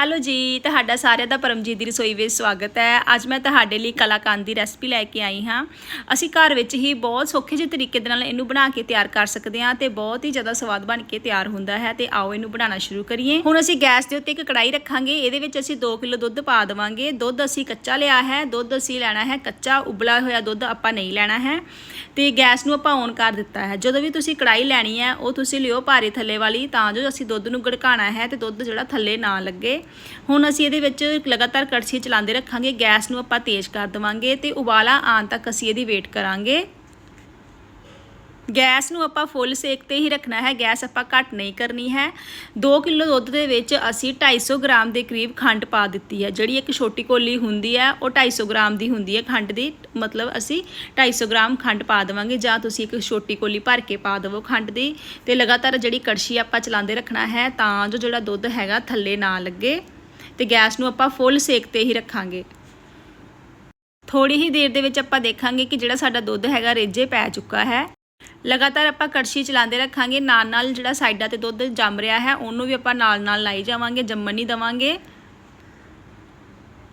Hello ਜੀ, ਤੁਹਾਡਾ ਸਾਰਿਆਂ ਦਾ ਪਰਮਜੀਤ ਦੀ ਰਸੋਈ ਵਿੱਚ ਸਵਾਗਤ ਹੈ। ਅੱਜ ਮੈਂ ਤੁਹਾਡੇ ਲਈ ਕਲਾਕੰਦ ਦੀ ਰੈਸਪੀ ਲੈ ਕੇ ਆਈ ਹਾਂ। ਅਸੀਂ ਘਰ ਵਿੱਚ ਹੀ ਬਹੁਤ ਸੌਖੇ ਜਿਹੇ ਤਰੀਕੇ ਦੇ ਨਾਲ ਇਹਨੂੰ ਬਣਾ ਕੇ ਤਿਆਰ ਕਰ ਸਕਦੇ ਹਾਂ ਤੇ ਬਹੁਤ ਹੀ ਜ਼ਿਆਦਾ ਸਵਾਦ ਬਣ ਕੇ ਤਿਆਰ ਹੁੰਦਾ ਹੈ ਤੇ ਆਓ ਇਹਨੂੰ ਬਣਾਉਣਾ ਸ਼ੁਰੂ ਕਰੀਏ। ਹੁਣ ਅਸੀਂ ਗੈਸ ਦੇ ਉੱਤੇ ਇੱਕ ਕੜਾਈ ਰੱਖਾਂਗੇ। ਇਹਦੇ ਵਿੱਚ ਅਸੀਂ 2 ਕਿਲੋ ਦੁੱਧ ਪਾ ਦੇਵਾਂਗੇ। ਦੁੱਧ ਅਸੀਂ ਕੱਚਾ ਲਿਆ ਹੈ। ਦੁੱਧ ਅਸੀਂ ਲੈਣਾ ਹੈ ਕੱਚਾ, ਉਬਲਾ ਹੋਇਆ ਦੁੱਧ ਆਪਾਂ ਨਹੀਂ ਲੈਣਾ ਹੈ। ਤੇ ਗੈਸ ਨੂੰ ਆਪਾਂ ਔਨ ਕਰ ਦਿੱਤਾ ਹੈ। ਜਦੋਂ ਵੀ ਤੁਸੀਂ ਕੜਾਈ ਲੈਣੀ ਹੈ, ਉਹ ਤੁਸੀਂ ਲਿਓ ਭਾਰੇ ਥੱਲੇ ਵਾਲੀ ਤਾਂ ਜੋ ਅਸੀਂ ਦੁੱਧ ਨੂੰ ਗੜਕਾਣਾ ਹੈ ਤੇ ਦੁੱਧ ਜਿਹੜਾ ਥੱਲੇ ਨਾ ਲੱਗੇ। ਹੁਣ ਅਸੀਂ ਇਹਦੇ ਵਿੱਚ ਲਗਾਤਾਰ ਕੜਛੀ ਚਲਾਉਂਦੇ ਰੱਖਾਂਗੇ, ਗੈਸ ਨੂੰ ਆਪਾਂ ਤੇਜ਼ ਕਰ ਦੇਵਾਂਗੇ ਤੇ ਉਬਾਲਾ ਆਉਣ ਤੱਕ ਅਸੀਂ ਇਹਦੀ ਵੇਟ ਕਰਾਂਗੇ। ਗੈਸ ਨੂੰ ਆਪਾਂ ਫੁੱਲ ਸੇਕ ਤੇ ਹੀ ਰੱਖਣਾ ਹੈ। ਗੈਸ ਆਪਾਂ ਘੱਟ ਨਹੀਂ ਕਰਨੀ ਹੈ। 2 ਕਿਲੋ ਦੁੱਧ ਦੇ ਵਿੱਚ ਅਸੀਂ 250 ਗ੍ਰਾਮ ਦੇ ਕਰੀਬ ਖੰਡ ਪਾ ਦਿੱਤੀ ਹੈ। ਜਿਹੜੀ ਇੱਕ ਛੋਟੀ ਕੋਲੀ ਹੁੰਦੀ ਹੈ, ਉਹ 250 ਗ੍ਰਾਮ ਦੀ ਹੁੰਦੀ ਹੈ। ਖੰਡ ਦੀ ਮਤਲਬ ਅਸੀਂ 250 ਗ੍ਰਾਮ ਖੰਡ ਪਾ ਦੇਵਾਂਗੇ ਜਾਂ ਤੁਸੀਂ ਇੱਕ ਛੋਟੀ ਕੋਲੀ ਭਰ ਕੇ ਪਾ ਦੇਵੋ ਖੰਡ ਦੀ। ਤੇ ਲਗਾਤਾਰ ਜਿਹੜੀ ਕੜਛੀ ਆਪਾਂ ਚਲਾਉਂਦੇ ਰੱਖਣਾ ਹੈ, ਤਾਂ ਜੋ ਜਿਹੜਾ ਦੁੱਧ ਹੈਗਾ ਥੱਲੇ ਨਾ ਲੱਗੇ ਤੇ ਗੈਸ ਨੂੰ ਆਪਾਂ ਫੁੱਲ ਸੇਕ ਤੇ ਹੀ ਰੱਖਾਂਗੇ। ਥੋੜੀ ਹੀ ਦੇਰ ਦੇ ਵਿੱਚ ਆਪਾਂ ਦੇਖਾਂਗੇ ਕਿ ਜਿਹੜਾ ਸਾਡਾ ਦੁੱਧ ਹੈਗਾ ਰੇਜੇ ਪੈ ਚੁੱਕਾ ਹੈ। ਲਗਾਤਾਰ ਆਪਾਂ ਕੜਛੀ ਚਲਾਉਂਦੇ ਰੱਖਾਂਗੇ ਨਾਲ ਨਾਲ ਜਿਹੜਾ ਸਾਈਡਾਂ ਤੇ ਦੁੱਧ ਜੰਮ ਰਿਹਾ ਹੈ, ਉਹਨੂੰ ਵੀ ਆਪਾਂ ਨਾਲ ਨਾਲ ਲਾਈ ਜਾਵਾਂਗੇ, ਜੰਮਣ ਨਹੀਂ ਦਵਾਂਗੇ।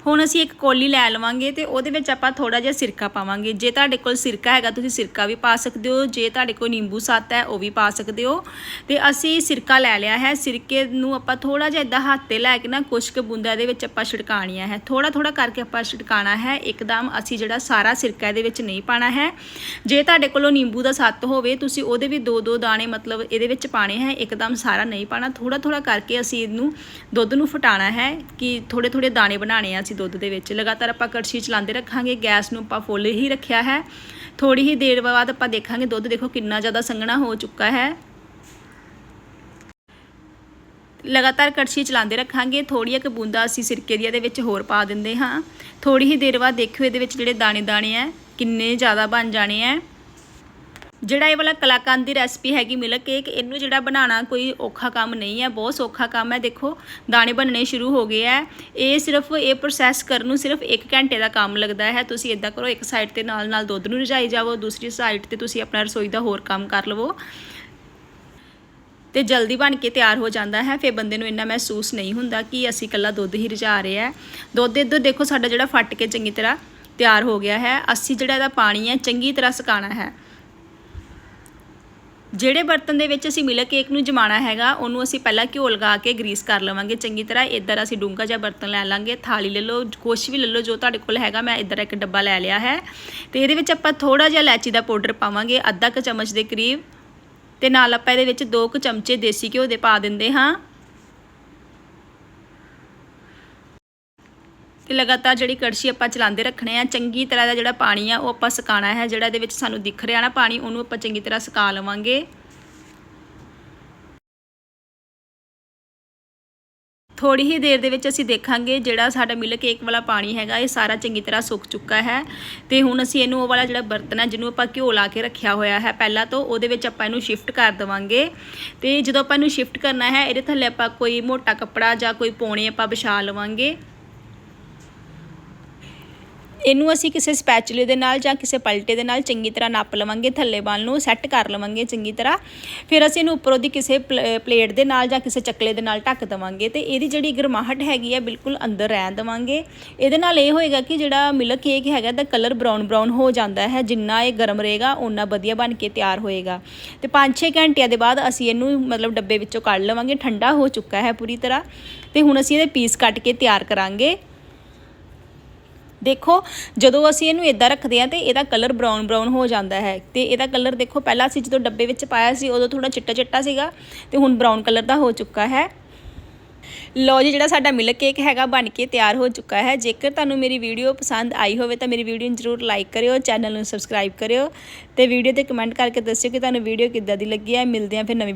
ਹੁਣ ਅਸੀਂ ਇੱਕ ਕੋਲੀ ਲੈ ਲਵਾਂਗੇ ਤੇ ਉਹਦੇ ਵਿੱਚ ਆਪਾਂ ਥੋੜਾ ਜਿਹਾ ਸਿਰਕਾ ਪਾਵਾਂਗੇ। ਜੇ ਤੁਹਾਡੇ ਕੋਲ ਸਿਰਕਾ ਹੈਗਾ, ਤੁਸੀਂ ਸਿਰਕਾ ਵੀ ਪਾ ਸਕਦੇ ਹੋ। ਜੇ ਤੁਹਾਡੇ ਕੋਲ ਨਿੰਬੂ ਸੱਤ ਹੈ, ਉਹ ਵੀ ਪਾ ਸਕਦੇ ਹੋ। ਤੇ ਅਸੀਂ ਸਿਰਕਾ ਲੈ ਲਿਆ ਹੈ। ਸਿਰਕੇ ਨੂੰ ਆਪਾਂ ਥੋੜਾ ਜਿਹਾ ਇਦਾਂ ਹੱਥ ਤੇ ਲੈ ਕੇ ਨਾ ਕੁਛ ਕੁ ਬੂੰਦਾਂ ਦੇ ਵਿੱਚ ਆਪਾਂ ਛਿੜਕਾਣੀਆਂ ਹੈ। ਥੋੜਾ ਥੋੜਾ ਕਰਕੇ ਆਪਾਂ ਛਿੜਕਾਣਾ ਹੈ। ਇੱਕਦਮ ਅਸੀਂ ਜਿਹੜਾ ਸਾਰਾ ਸਿਰਕਾ ਇਹਦੇ ਵਿੱਚ ਨਹੀਂ ਪਾਣਾ ਹੈ। ਜੇ ਤੁਹਾਡੇ ਕੋਲੋਂ ਨਿੰਬੂ ਦਾ ਸੱਤ ਹੋਵੇ, ਤੁਸੀਂ ਉਹਦੇ ਵੀ ਦੋ ਦੋ ਦਾਣੇ ਮਤਲਬ ਇਹਦੇ ਵਿੱਚ ਪਾਣੇ ਹੈ। ਇੱਕਦਮ ਸਾਰਾ ਨਹੀਂ ਪਾਣਾ ਥੋੜਾ ਥੋੜਾ ਕਰਕੇ ਅਸੀਂ ਇਹਨੂੰ ਦੁੱਧ ਨੂੰ ਫਟਾਣਾ ਹੈ ਕਿ ਥੋੜੇ ਥੋੜੇ ਦਾਣੇ ਬਣਾਣੇ ਆ ਅਸੀਂ ਦੁੱਧ ਦੇ ਵਿੱਚ। ਲਗਾਤਾਰ ਆਪਾਂ ਕੜਛੀ ਚਲਾਉਂਦੇ ਰੱਖਾਂਗੇ, ਗੈਸ ਨੂੰ ਆਪਾਂ ਫੁੱਲ ਹੀ ਰੱਖਿਆ ਹੈ। ਥੋੜੀ ਹੀ ਦੇਰ ਬਾਅਦ ਆਪਾਂ ਦੇਖਾਂਗੇ ਦੁੱਧ ਦੇਖੋ ਕਿੰਨਾ ਜ਼ਿਆਦਾ ਸੰਘਣਾ ਹੋ ਚੁੱਕਾ ਹੈ। ਲਗਾਤਾਰ ਕੜਛੀ ਚਲਾਉਂਦੇ ਰੱਖਾਂਗੇ। ਥੋੜੀਆਂ ਕੁ ਬੂੰਦਾਂ ਅਸੀਂ ਸਿਰਕੇ ਦੀਆਂ ਦੇ ਵਿੱਚ ਹੋਰ ਪਾ ਦਿੰਦੇ ਹਾਂ। ਥੋੜੀ ਹੀ ਦੇਰ ਬਾਅਦ ਦੇਖਿਓ ਇਹਦੇ ਵਿੱਚ ਜਿਹੜੇ ਦਾਣੇ ਦਾਣੇ ਆ ਕਿੰਨੇ ਜ਼ਿਆਦਾ ਬਣ ਜਾਣੇ ਆ ਜਿਹੜਾ ਇਹ ਵਾਲਾ ਕਲਾਕੰਦ ਦੀ ਰੈਸਪੀ ਹੈਗੀ ਮਿਲਕ ਕੇਕ ਇਹਨੂੰ ਜਿਹੜਾ ਬਣਾਉਣਾ ਕੋਈ ਔਖਾ ਕੰਮ ਨਹੀਂ ਹੈ, ਬਹੁਤ ਸੌਖਾ ਕੰਮ ਹੈ। ਦੇਖੋ, ਦਾਣੇ ਬਣਨੇ ਸ਼ੁਰੂ ਹੋ ਗਏ ਹੈ। ਇਹ ਸਿਰਫ ਇਹ ਪ੍ਰੋਸੈਸ ਕਰਨ ਨੂੰ ਸਿਰਫ 1 ਘੰਟੇ ਦਾ ਕੰਮ ਲੱਗਦਾ ਹੈ। ਤੁਸੀਂ ਇਦਾਂ ਕਰੋ, ਇੱਕ ਸਾਈਡ ਤੇ ਨਾਲ ਨਾਲ ਦੁੱਧ ਨੂੰ ਰਜਾਈ ਜਾਵੋ, ਦੂਸਰੀ ਸਾਈਡ ਤੇ ਤੁਸੀਂ ਆਪਣਾ ਰਸੋਈ ਦਾ ਹੋਰ ਕੰਮ ਕਰ ਲਵੋ। ਤੇ ਜਲਦੀ ਬਣ ਕੇ ਤਿਆਰ ਹੋ ਜਾਂਦਾ ਹੈ। ਫਿਰ ਬੰਦੇ ਨੂੰ ਇੰਨਾ ਮਹਿਸੂਸ ਨਹੀਂ ਹੁੰਦਾ ਕਿ ਅਸੀਂ ਇਕੱਲਾ ਦੁੱਧ ਹੀ ਰਜਾ ਰਹੇ ਆ ਦੁੱਧ ਇੱਧਰ ਦੇਖੋ, ਸਾਡਾ ਜਿਹੜਾ ਫੱਟ ਕੇ ਚੰਗੀ ਤਰ੍ਹਾਂ ਤਿਆਰ ਹੋ ਗਿਆ ਹੈ। ਅਸੀਂ ਜਿਹੜਾ ਇਹਦਾ ਪਾਣੀ ਹੈ, ਚੰਗੀ ਤਰ੍ਹਾਂ ਸੁਕਾਉਣਾ ਹੈ। ਜਿਹੜੇ ਬਰਤਨ ਦੇ ਵਿੱਚ ਅਸੀਂ ਮਿਲਕ ਕੇਕ ਨੂੰ ਜਮਾਣਾ ਹੈਗਾ, ਉਹਨੂੰ ਅਸੀਂ ਪਹਿਲਾਂ ਘਿਓ ਲਗਾ ਕੇ ਗਰੀਸ ਕਰ ਲਵਾਂਗੇ। ਚੰਗੀ ਤਰ੍ਹਾਂ ਇੱਧਰ ਅਸੀਂ ਡੂੰਘਾ ਜਿਹਾ ਬਰਤਨ ਲੈ ਲਾਂਗੇ। ਥਾਲੀ ਲੈ ਲਓ, ਕੁਛ ਵੀ ਲੈ ਲਓ, ਜੋ ਤੁਹਾਡੇ ਕੋਲ ਹੈਗਾ, ਮੈਂ ਇੱਧਰ ਇੱਕ ਡੱਬਾ ਲੈ ਲਿਆ ਹੈ। ਤੇ ਇਹਦੇ ਵਿੱਚ ਆਪਾਂ ਥੋੜਾ ਜਿਹਾ ਇਲਾਚੀ ਦਾ ਪਾਊਡਰ ਪਾਵਾਂਗੇ, ਅੱਧਾ ਕੁ ਚਮਚ ਦੇ ਕਰੀਬ। ਤੇ ਨਾਲ ਆਪਾਂ ਇਹਦੇ ਵਿੱਚ 2 ਕੁ ਚਮਚੇ ਦੇਸੀ ਘਿਓ ਦੇ ਪਾ ਦਿੰਦੇ ਹਾਂ। ਤੇ ਲਗਾਤਾਰ ਜਿਹੜੀ ਕੜਛੀ ਆਪਾਂ ਚਲਾਉਂਦੇ ਰੱਖਣੇ ਆ, ਚੰਗੀ ਤਰ੍ਹਾਂ ਦਾ ਜਿਹੜਾ ਪਾਣੀ ਆ, ਉਹ ਆਪਾਂ ਸੁਕਾਣਾ ਹੈ, ਜਿਹੜਾ ਇਹਦੇ ਵਿੱਚ ਸਾਨੂੰ ਦਿਖ ਰਿਹਾ ਨਾ ਪਾਣੀ, ਉਹਨੂੰ ਆਪਾਂ ਚੰਗੀ ਤਰ੍ਹਾਂ ਸੁਕਾ ਲਵਾਂਗੇ। ਥੋੜੀ ਹੀ ਦੇਰ ਦੇ ਵਿੱਚ ਅਸੀਂ ਦੇਖਾਂਗੇ ਜਿਹੜਾ ਸਾਡਾ ਮਿਲਕ ਕੇਕ ਵਾਲਾ ਪਾਣੀ ਹੈਗਾ, ਇਹ ਸਾਰਾ ਚੰਗੀ ਤਰ੍ਹਾਂ ਸੁੱਕ ਚੁੱਕਾ ਹੈ। ਤੇ ਹੁਣ ਅਸੀਂ ਇਹਨੂੰ ਉਹ ਵਾਲਾ ਜਿਹੜਾ ਬਰਤਨ ਹੈ ਜਿਹਨੂੰ ਆਪਾਂ ਘਿਓ ਲਾ ਕੇ ਰੱਖਿਆ ਹੋਇਆ ਹੈ, ਪਹਿਲਾਂ ਤੋਂ ਉਹਦੇ ਵਿੱਚ ਆਪਾਂ ਇਹਨੂੰ ਸ਼ਿਫਟ ਕਰ ਦੇਵਾਂਗੇ। ਤੇ ਜਦੋਂ ਆਪਾਂ ਇਹਨੂੰ ਸ਼ਿਫਟ ਕਰਨਾ ਹੈ, ਇਹਦੇ ਥੱਲੇ ਆਪਾਂ ਕੋਈ ਮੋਟਾ ਕੱਪੜਾ ਜਾਂ ਕੋਈ ਪੌਣੇ ਆਪਾਂ ਵਿਛਾ ਲਵਾਂਗੇ। ਇਹਨੂੰ ਅਸੀਂ ਕਿਸੇ ਸਪੈਚੂਲੇ ਦੇ ਨਾਲ ਜਾਂ ਕਿਸੇ ਪਲਟੇ ਦੇ ਨਾਲ ਚੰਗੀ ਤਰ੍ਹਾਂ ਨੱਪ ਲਵਾਂਗੇ, ਥੱਲੇ ਵੱਲ ਨੂੰ ਸੈੱਟ ਕਰ ਲਵਾਂਗੇ ਚੰਗੀ ਤਰ੍ਹਾਂ। ਫਿਰ ਅਸੀਂ ਇਹਨੂੰ ਉੱਪਰੋਂ ਦੀ ਕਿਸੇ ਪਲੇਟ ਦੇ ਨਾਲ ਜਾਂ ਕਿਸੇ ਚੱਕਲੇ ਦੇ ਨਾਲ ਢੱਕ ਦਵਾਂਗੇ ਤੇ ਇਹਦੀ ਜਿਹੜੀ ਗਰਮਾਹਟ ਹੈਗੀ ਆ ਬਿਲਕੁਲ ਅੰਦਰ ਰਹਿਣ ਦਵਾਂਗੇ। ਇਹਦੇ ਨਾਲ ਇਹ ਹੋਏਗਾ ਕਿ ਜਿਹੜਾ ਮਿਲਕ ਕੇਕ ਹੈਗਾ ਦਾ ਕਲਰ ਬਰਾਊਨ ਬਰਾਊਨ ਹੋ ਜਾਂਦਾ ਹੈ, ਜਿੰਨਾ ਇਹ ਗਰਮ ਰਹੇਗਾ ਉਨਾ ਵਧੀਆ ਬਣ ਕੇ ਤਿਆਰ ਹੋਏਗਾ। ਤੇ 5-6 ਘੰਟਿਆਂ ਦੇ ਬਾਅਦ ਅਸੀਂ ਇਹਨੂੰ ਮਤਲਬ ਡੱਬੇ ਵਿੱਚੋਂ ਕੱਢ ਲਵਾਂਗੇ, ਠੰਡਾ ਹੋ ਚੁੱਕਾ ਹੈ ਪੂਰੀ ਤਰ੍ਹਾਂ। ਤੇ ਹੁਣ ਅਸੀਂ ਇਹਦੇ ਪੀਸ ਕੱਟ ਕੇ ਤਿਆਰ ਕਰਾਂਗੇ। ਦੇਖੋ, ਜਦੋਂ ਅਸੀਂ ਇਹਨੂੰ ਇਦਾਂ ਰੱਖਦੇ ਆ ਤੇ ਇਹਦਾ ਕਲਰ ਬਰਾਊਨ ਬਰਾਊਨ ਹੋ ਜਾਂਦਾ ਹੈ। ਤੇ ਇਹਦਾ ਕਲਰ ਦੇਖੋ, ਪਹਿਲਾਂ ਅਸੀਂ ਜਦੋਂ ਡੱਬੇ ਵਿੱਚ ਪਾਇਆ ਸੀ, ਉਦੋਂ ਥੋੜਾ ਚਿੱਟਾ ਚਿੱਟਾ ਸੀਗਾ ਤੇ ਹੁਣ ਬਰਾਊਨ ਕਲਰ ਦਾ ਹੋ ਚੁੱਕਾ ਹੈ। ਲੋ ਜੀ, ਜਿਹੜਾ ਸਾਡਾ ਮਿਲਕ ਕੇਕ ਹੈਗਾ, ਬਣ ਕੇ ਤਿਆਰ ਹੋ ਚੁੱਕਾ ਹੈ। ਜੇਕਰ ਤੁਹਾਨੂੰ ਮੇਰੀ ਵੀਡੀਓ ਪਸੰਦ ਆਈ ਹੋਵੇ, ਤਾਂ ਮੇਰੀ ਵੀਡੀਓ ਨੂੰ ਜ਼ਰੂਰ ਲਾਈਕ ਕਰਿਓ ਚੈਨਲ ਨੂੰ ਸਬਸਕ੍ਰਾਈਬ ਕਰਿਓ ਤੇ ਵੀਡੀਓ ਤੇ ਕਮੈਂਟ ਕਰਕੇ ਦੱਸਿਓ ਕਿ ਤੁਹਾਨੂੰ ਵੀਡੀਓ ਕਿੱਦਾਂ ਦੀ ਲੱਗੀ ਹੈ। ਮਿਲਦੇ ਹਾਂ ਫਿਰ ਨਵੀਂ